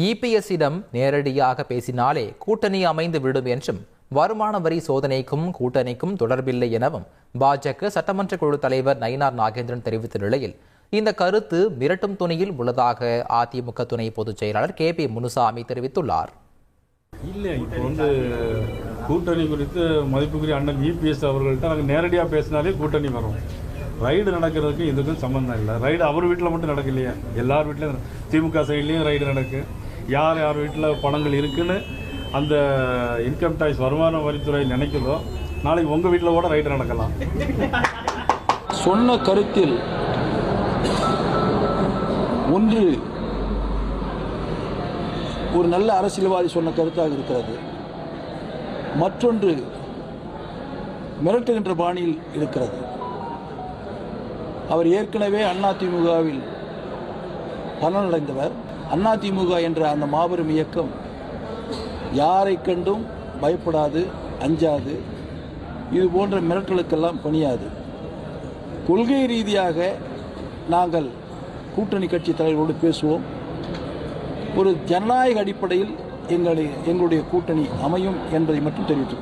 இபிஎஸ்ஸிடம் நேரடியாக பேசினாலே கூட்டணி அமைந்து விடும் என்றும் வருமான வரி சோதனைக்கும் கூட்டணிக்கும் தொடர்பில்லை எனவும் பாஜக சட்டமன்ற குழு தலைவர் நயினார் நாகேந்திரன் தெரிவித்த நிலையில் இந்த கருத்து மிரட்டும் துணியில் உள்ளதாக அதிமுக துணை பொதுச் செயலாளர் கே பி முனுசாமி தெரிவித்துள்ளார். இல்லை இப்போ வந்து கூட்டணி குறித்து மதிப்புக்குரிய அண்ணன் இபிஎஸ் அவர்கள்ட்ட நாங்கள் நேரடியாக பேசினாலே கூட்டணி வரும். ரைடு நடக்கிறதுக்கு இதுக்கும் சம்மந்தம் இல்லை. ரைடு அவர் வீட்டில் மட்டும் நடக்கலையே. எல்லார் வீட்டிலையும் திமுக சைட்லேயும் ரைடு நடக்கு. யார் யார் வீட்டில் பணங்கள் இருக்குன்னு அந்த இன்கம் டேக்ஸ் வருமான வரித்துறை நினைக்குதோ நாளைக்கு உங்கள் வீட்டில் கூட ரைட் நடக்கலாம். சொன்ன கருத்தில் ஒன்று ஒரு நல்ல அரசியல்வாதி சொன்ன கருத்தாக இருக்கிறது. மற்றொன்று மிரட்டுகின்ற பாணியில் இருக்கிறது. அவர் ஏற்கனவே அதிமுகவில் பலனடைந்தவர். அதிமுக என்ற அந்த மாபெரும் இயக்கம் யாரை கண்டும் பயப்படாது அஞ்சாது. இது போன்ற மிரட்டலுக்கெல்லாம் பணியாது. கொள்கை ரீதியாக நாங்கள் கூட்டணி கட்சி தலைவர்களோடு பேசுவோம். ஒரு ஜனநாயக அடிப்படையில் எங்களை எங்களுடைய கூட்டணி அமையும் என்பதை மட்டும் தெரிவித்துக்